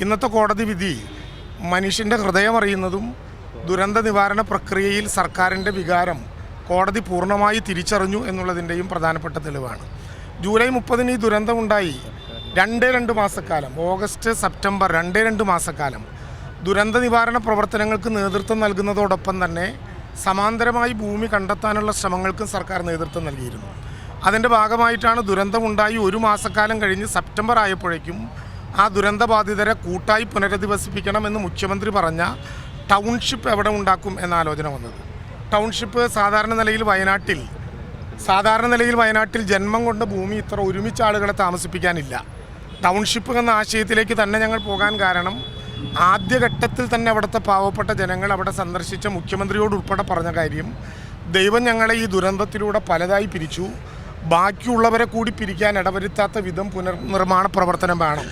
ഇന്നത്തെ കോടതി വിധി മനുഷ്യന്റെ ഹൃദയം അറിയുന്നതും ദുരന്ത നിവാരണ പ്രക്രിയയിൽ സർക്കാരിന്റെ വികാരം കോടതി പൂർണമായി തിരിച്ചറിഞ്ഞു എന്നുള്ളതിന്റെയും പ്രധാനപ്പെട്ട തെളിവാണ്. ജൂലൈ മുപ്പതിന് ഈ ദുരന്തമുണ്ടായി. രണ്ടേ രണ്ട് മാസക്കാലം. ഓഗസ്റ്റ് സെപ്റ്റംബർ രണ്ടേ രണ്ട് മാസക്കാലം. ദുരന്ത നിവാരണ പ്രവർത്തനങ്ങൾക്ക് നേതൃത്വം നൽകുന്നതോടൊപ്പം തന്നെ സമാന്തരമായി ഭൂമി കണ്ടെത്താനുള്ള ശ്രമങ്ങൾക്കും സർക്കാർ നേതൃത്വം നൽകിയിരുന്നു. അതിന്റെ ഭാഗമായിട്ടാണ് ദുരന്തമുണ്ടായി ഒരു മാസക്കാലം കഴിഞ്ഞ് സെപ്റ്റംബർ ആയപ്പോഴേക്കും ആ ദുരന്തബാധിതരെ കൂട്ടായി പുനരധിവസിപ്പിക്കണമെന്ന് മുഖ്യമന്ത്രി പറഞ്ഞ ടൗൺഷിപ്പ് എവിടെ ഉണ്ടാക്കും എന്ന ആലോചന വന്നത്. ടൗൺഷിപ്പ് സാധാരണ നിലയിൽ വയനാട്ടിൽ സാധാരണ നിലയിൽ വയനാട്ടിൽ ജന്മം കൊണ്ട് ഭൂമി ഇത്ര ഒരുമിച്ച് ആളുകളെ താമസിപ്പിക്കാനില്ല. ടൗൺഷിപ്പ് എന്ന ആശയത്തിലേക്ക് തന്നെ ഞങ്ങൾ പോകാൻ കാരണം ആദ്യഘട്ടത്തിൽ തന്നെ അവിടുത്തെ പാവപ്പെട്ട ജനങ്ങൾ അവിടെ സന്ദർശിച്ച മുഖ്യമന്ത്രിയോട് ഉൾപ്പെടെ പറഞ്ഞ കാര്യം ദൈവം ഞങ്ങളെ ഈ ദുരന്തത്തിലൂടെ പലതായി പിരിച്ചു. ബാക്കിയുള്ളവരെ കൂടി പിരിക്കാൻ ഇടവരുത്താത്ത വിധം പുനർനിർമ്മാണ പ്രവർത്തനം വേണം.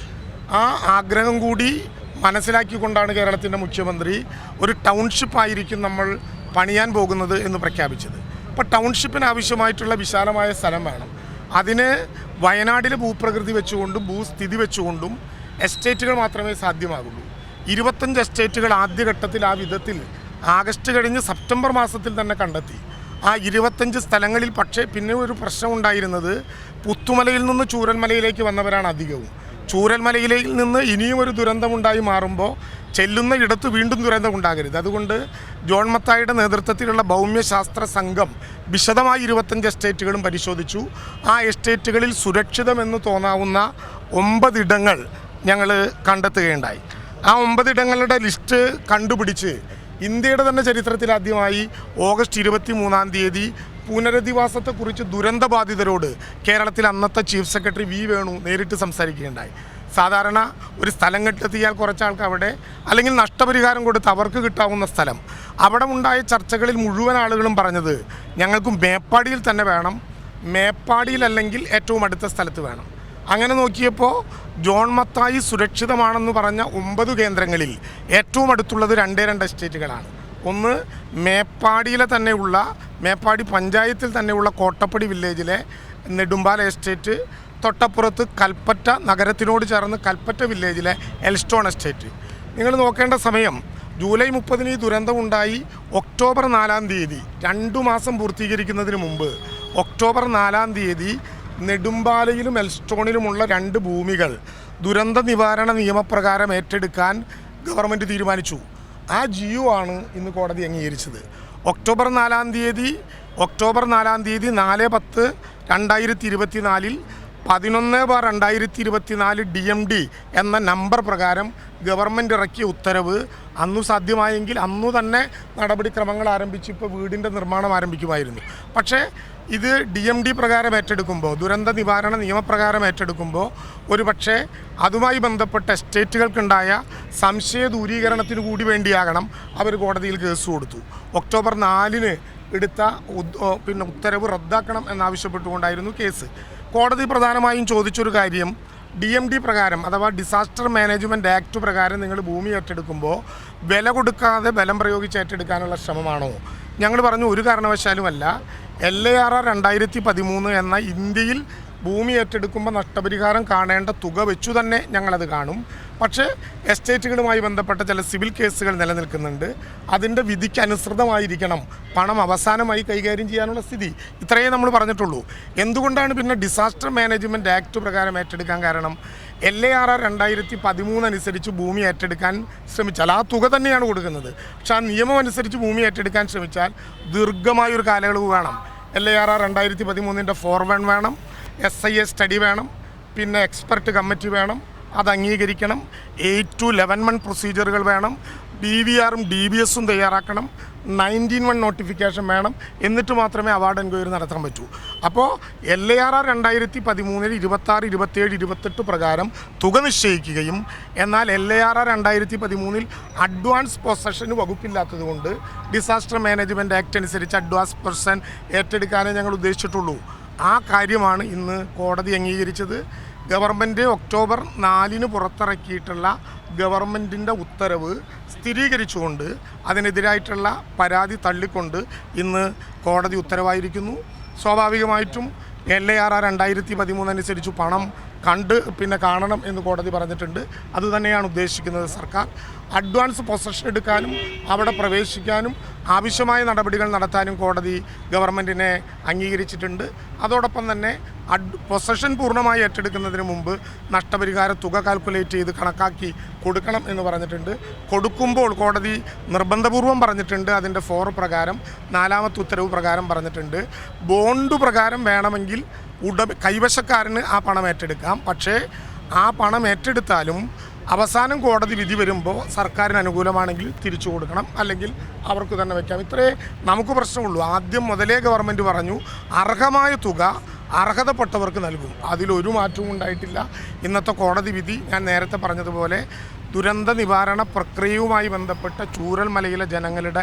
ആ ആഗ്രഹം കൂടി മനസ്സിലാക്കിക്കൊണ്ടാണ് കേരളത്തിന്റെ മുഖ്യമന്ത്രി ഒരു ടൗൺഷിപ്പ് ആയിരിക്കും നമ്മൾ പണിയാൻ പോകുന്നത് എന്ന് പ്രഖ്യാപിച്ചത്. അപ്പോൾ ടൗൺഷിപ്പിന് ആവശ്യമായിട്ടുള്ള വിശാലമായ സ്ഥലം വേണം. അതിന് വയനാടിലെ ഭൂപ്രകൃതി വെച്ചുകൊണ്ടും ഭൂസ്ഥിതി വെച്ചുകൊണ്ടും എസ്റ്റേറ്റുകൾ മാത്രമേ സാധ്യമാകുള്ളൂ. ഇരുപത്തഞ്ച് എസ്റ്റേറ്റുകൾ ആദ്യഘട്ടത്തിൽ ആ വിധത്തിൽ ആഗസ്റ്റ് കഴിഞ്ഞ് സെപ്റ്റംബർ മാസത്തിൽ തന്നെ കണ്ടെത്തി. ആ ഇരുപത്തഞ്ച് സ്ഥലങ്ങളിൽ പക്ഷേ പിന്നെ ഒരു പ്രശ്നം ഉണ്ടായിരുന്നത് പുത്തുമലയിൽ നിന്ന് ചൂരൻമലയിലേക്ക് വന്നവരാണ് അധികവും. ചൂരൽമലയിൽ നിന്ന് ഇനിയും ഒരു ദുരന്തമുണ്ടായി മാറുമ്പോൾ ചെല്ലുന്ന ഇടത്ത് വീണ്ടും ദുരന്തം ഉണ്ടാകരുത്. അതുകൊണ്ട് ജോൺ മത്തായിയുടെ നേതൃത്വത്തിലുള്ള ഭൗമ്യശാസ്ത്ര സംഘം വിശദമായി ഇരുപത്തഞ്ച് എസ്റ്റേറ്റുകളും പരിശോധിച്ചു. ആ എസ്റ്റേറ്റുകളിൽ സുരക്ഷിതമെന്ന് തോന്നാവുന്ന ഒമ്പതിടങ്ങൾ ഞങ്ങൾ കണ്ടെത്തുകയുണ്ടായി. ആ ഒമ്പതിടങ്ങളുടെ ലിസ്റ്റ് കണ്ടുപിടിച്ച് ഇന്ത്യയുടെ തന്നെ ചരിത്രത്തിൽ ആദ്യമായി ഓഗസ്റ്റ് ഇരുപത്തി മൂന്നാം തീയതി പുനരധിവാസത്തെക്കുറിച്ച് ദുരന്തബാധിതരോട് കേരളത്തിൽ അന്നത്തെ ചീഫ് സെക്രട്ടറി വി വേണു നേരിട്ട് സംസാരിക്കുകയുണ്ടായി. സാധാരണ ഒരു സ്ഥലം കെട്ടെത്തിയാൽ കുറച്ച് ആൾക്ക് അവിടെ അല്ലെങ്കിൽ നഷ്ടപരിഹാരം കൊടുത്ത് അവർക്ക് കിട്ടാവുന്ന സ്ഥലം. അവിടെ ഉണ്ടായ ചർച്ചകളിൽ മുഴുവൻ ആളുകളും പറഞ്ഞത് ഞങ്ങൾക്ക് മേപ്പാടിയിൽ തന്നെ വേണം. മേപ്പാടിയിലല്ലെങ്കിൽ ഏറ്റവും അടുത്ത സ്ഥലത്ത് വേണം. അങ്ങനെ നോക്കിയപ്പോൾ ജോൺ മത്തായി സുരക്ഷിതമാണെന്ന് പറഞ്ഞ ഒമ്പത് കേന്ദ്രങ്ങളിൽ ഏറ്റവും അടുത്തുള്ളത് രണ്ടേ രണ്ട് എസ്റ്റേറ്റുകളാണ്. ഒന്ന് മേപ്പാടിയിലെ തന്നെയുള്ള മേപ്പാടി പഞ്ചായത്തിൽ തന്നെയുള്ള കോട്ടപ്പടി വില്ലേജിലെ നെടുമ്പാല എസ്റ്റേറ്റ് തൊട്ടപ്പുറത്ത് കൽപ്പറ്റ നഗരത്തിനോട് ചേർന്ന് കൽപ്പറ്റ വില്ലേജിലെ എൽസ്റ്റോൺ എസ്റ്റേറ്റ്. നിങ്ങൾ നോക്കേണ്ട സമയം ജൂലൈ മുപ്പതിന് ഈ ദുരന്തമുണ്ടായി ഒക്ടോബർ നാലാം തീയതി രണ്ടു മാസം പൂർത്തീകരിക്കുന്നതിന് മുമ്പ്. ഒക്ടോബർ നാലാം തീയതി നെടുമ്പാലയിലും എൽസ്റ്റോണിലുമുള്ള രണ്ട് ഭൂമികൾ ദുരന്ത നിവാരണ നിയമപ്രകാരം ഏറ്റെടുക്കാൻ ഗവൺമെന്റ് തീരുമാനിച്ചു. ആ ജിയോ ആണ് ഇന്ന് കോടതി അംഗീകരിച്ചത്. ഒക്ടോബർ നാലാം തീയതി ഒക്ടോബർ നാലാം തീയതി നാല് പത്ത് രണ്ടായിരത്തി ഇരുപത്തി നാലിൽ പതിനൊന്ന് ബാർ രണ്ടായിരത്തി ഇരുപത്തിനാല് ഡി എം ഡി എന്ന നമ്പർ പ്രകാരം ഗവൺമെന്റ് ഇറക്കിയ ഉത്തരവ് അന്നു സാധ്യമായെങ്കിൽ അന്നു തന്നെ നടപടിക്രമങ്ങൾ ആരംഭിച്ച് ഇപ്പോൾ വീടിന്റെ നിർമ്മാണം ആരംഭിക്കുമായിരുന്നു. പക്ഷേ ഇത് ഡി എം ഡി പ്രകാരം ഏറ്റെടുക്കുമ്പോൾ ദുരന്ത നിവാരണ നിയമപ്രകാരം ഏറ്റെടുക്കുമ്പോൾ ഒരു പക്ഷേ അതുമായി ബന്ധപ്പെട്ട എസ്റ്റേറ്റുകൾക്കുണ്ടായ സംശയ ദൂരീകരണത്തിന് കൂടി വേണ്ടിയാകണം അവർ കോടതിയിൽ കേസ് കൊടുത്തു. ഒക്ടോബർ നാലിന് എടുത്ത പിന്നെ ഉത്തരവ് റദ്ദാക്കണം എന്നാവശ്യപ്പെട്ടുകൊണ്ടായിരുന്നു കേസ്. കോടതി പ്രധാനമായും ചോദിച്ചൊരു കാര്യം ഡി എം ഡി പ്രകാരം അഥവാ ഡിസാസ്റ്റർ മാനേജ്മെന്റ് ആക്ട് പ്രകാരം നിങ്ങൾ ഭൂമി ഏറ്റെടുക്കുമ്പോൾ വില കൊടുക്കാതെ ബലം പ്രയോഗിച്ച് ഏറ്റെടുക്കാനുള്ള ശ്രമമാണോ? ഞങ്ങൾ പറഞ്ഞു ഒരു കാരണവശാലുമല്ല എൽ എ ആർ ആർ രണ്ടായിരത്തി പതിമൂന്ന് എന്ന ഇന്ത്യയിൽ ഭൂമി ഏറ്റെടുക്കുമ്പോൾ നഷ്ടപരിഹാരം കാണേണ്ട തുക വെച്ചു തന്നെ ഞങ്ങളത് കാണും. പക്ഷേ എസ്റ്റേറ്റുകളുമായി ബന്ധപ്പെട്ട ചില സിവിൽ കേസുകൾ നിലനിൽക്കുന്നുണ്ട്. അതിന്റെ വിധിക്കനുസൃതമായിരിക്കണം പണം അവസാനമായി കൈകാര്യം ചെയ്യാനുള്ള സ്ഥിതി. ഇത്രയേ നമ്മൾ പറഞ്ഞിട്ടുള്ളൂ. എന്തുകൊണ്ടാണ് പിന്നെ ഡിസാസ്റ്റർ മാനേജ്മെന്റ് ആക്ട് പ്രകാരം ഏറ്റെടുക്കാൻ കാരണം? എൽ എ ആർ ആർ രണ്ടായിരത്തി പതിമൂന്ന് അനുസരിച്ച് ഭൂമി ഏറ്റെടുക്കാൻ ശ്രമിച്ചാൽ ആ തുക തന്നെയാണ് കൊടുക്കുന്നത്. പക്ഷേ ആ നിയമം അനുസരിച്ച് ഭൂമി ഏറ്റെടുക്കാൻ ശ്രമിച്ചാൽ ദീർഘമായൊരു കാലയളവ് വേണം. എൽ എ ആർ ആർ രണ്ടായിരത്തി പതിമൂന്നിന്റെ ഫോർ വൺ വേണം. എസ് ഐ എ സ്റ്റഡി വേണം പിന്നെ എക്സ്പെർട്ട് കമ്മിറ്റി വേണം അത് അംഗീകരിക്കണം. എയ്റ്റ് ടു ലെവൻ മൺ പ്രൊസീജിയറുകൾ വേണം. ബി വി ആറും ഡി ബി എസും തയ്യാറാക്കണം. നയന്റീൻ വൺ നോട്ടിഫിക്കേഷൻ വേണം എന്നിട്ട് മാത്രമേ അവാർഡ് എൻക്വയറി നടത്താൻ പറ്റൂ. അപ്പോൾ എൽ എ ആർ ആർ രണ്ടായിരത്തി പതിമൂന്നിൽ ഇരുപത്താറ് ഇരുപത്തേഴ് ഇരുപത്തെട്ട് പ്രകാരം തുക നിശ്ചയിക്കുകയും എന്നാൽ എൽ എ ആർ ആർ രണ്ടായിരത്തി പതിമൂന്നിൽ അഡ്വാൻസ് പൊസഷന് വകുപ്പില്ലാത്തതുകൊണ്ട് ഡിസാസ്റ്റർ മാനേജ്മെന്റ് ആക്ട് അനുസരിച്ച് അഡ്വാൻസ് പൊസഷൻ ഏറ്റെടുക്കാനേ ഞങ്ങൾ ഉദ്ദേശിച്ചിട്ടുള്ളൂ. ആ കാര്യമാണ് ഇന്ന് കോടതി അംഗീകരിച്ചത്. ഗവൺമെന്റ് ഒക്ടോബർ നാലിന് പുറത്തിറക്കിയിട്ടുള്ള ഗവൺമെന്റിന്റെ ഉത്തരവ് സ്ഥിരീകരിച്ചുകൊണ്ട് അതിനെതിരായിട്ടുള്ള പരാതി തള്ളിക്കൊണ്ട് ഇന്ന് കോടതി ഉത്തരവായിരിക്കുന്നു. സ്വാഭാവികമായിട്ടും എൽ എ ആർ ആർ രണ്ടായിരത്തി പതിമൂന്ന് അനുസരിച്ച് പണം കണ്ട് പിന്നെ കാണണം എന്ന് കോടതി പറഞ്ഞിട്ടുണ്ട്. അതുതന്നെയാണ് ഉദ്ദേശിക്കുന്നത് സർക്കാർ. അഡ്വാൻസ് പൊസഷൻ എടുക്കാനും അവിടെ പ്രവേശിക്കാനും ആവശ്യമായ നടപടികൾ നടത്താനും കോടതി ഗവൺമെന്റിനെ അംഗീകരിച്ചിട്ടുണ്ട്. അതോടൊപ്പം തന്നെ അഡ് പൊസഷൻ പൂർണമായി ഏറ്റെടുക്കുന്നതിന് മുമ്പ് നഷ്ടപരിഹാര തുക കാൽക്കുലേറ്റ് ചെയ്ത് കണക്കാക്കി കൊടുക്കണം എന്ന് പറഞ്ഞിട്ടുണ്ട്. കൊടുക്കുമ്പോൾ കോടതി നിർബന്ധപൂർവം പറഞ്ഞിട്ടുണ്ട്. അതിന്റെ ഫോർ പ്രകാരം നാലാമത്തെ ഉത്തരവ് പ്രകാരം പറഞ്ഞിട്ടുണ്ട്. ബോണ്ട് പ്രകാരം വേണമെങ്കിൽ ഉടമ കൈവശക്കാരന് ആ പണം ഏറ്റെടുക്കാം. പക്ഷേ ആ പണം ഏറ്റെടുത്താലും അവസാനം കോടതി വിധി വരുമ്പോൾ സർക്കാരിന് അനുകൂലമാണെങ്കിൽ തിരിച്ചു കൊടുക്കണം. അല്ലെങ്കിൽ അവർക്ക് തന്നെ വെക്കാം. ഇത്രേ നമുക്ക് പ്രശ്നമുള്ളൂ. ആദ്യം മുതലേ ഗവൺമെന്റ് പറഞ്ഞു അർഹമായ തുക അർഹതപ്പെട്ടവർക്ക് നൽകും. അതിലൊരു മാറ്റവും ഉണ്ടായിട്ടില്ല. ഇന്നത്തെ കോടതി വിധി ഞാൻ നേരത്തെ പറഞ്ഞതുപോലെ ദുരന്ത നിവാരണ പ്രക്രിയയുമായി ബന്ധപ്പെട്ട ചൂരൽമലയിലെ ജനങ്ങളുടെ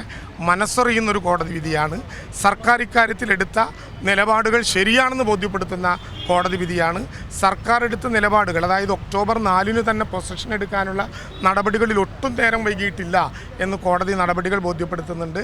മനസ്സറിയുന്നൊരു കോടതി വിധിയാണ്. സർക്കാർ ഇക്കാര്യത്തിൽ എടുത്ത നിലപാടുകൾ ശരിയാണെന്ന് ബോധ്യപ്പെടുത്തുന്ന കോടതി വിധിയാണ്. സർക്കാർ എടുത്ത നിലപാടുകൾ അതായത് ഒക്ടോബർ നാലിന് തന്നെ പൊസഷൻ എടുക്കാനുള്ള നടപടികളിൽ ഒട്ടും നേരം വൈകിയിട്ടില്ല എന്ന് കോടതി നടപടികൾ ബോധ്യപ്പെടുത്തുന്നുണ്ട്.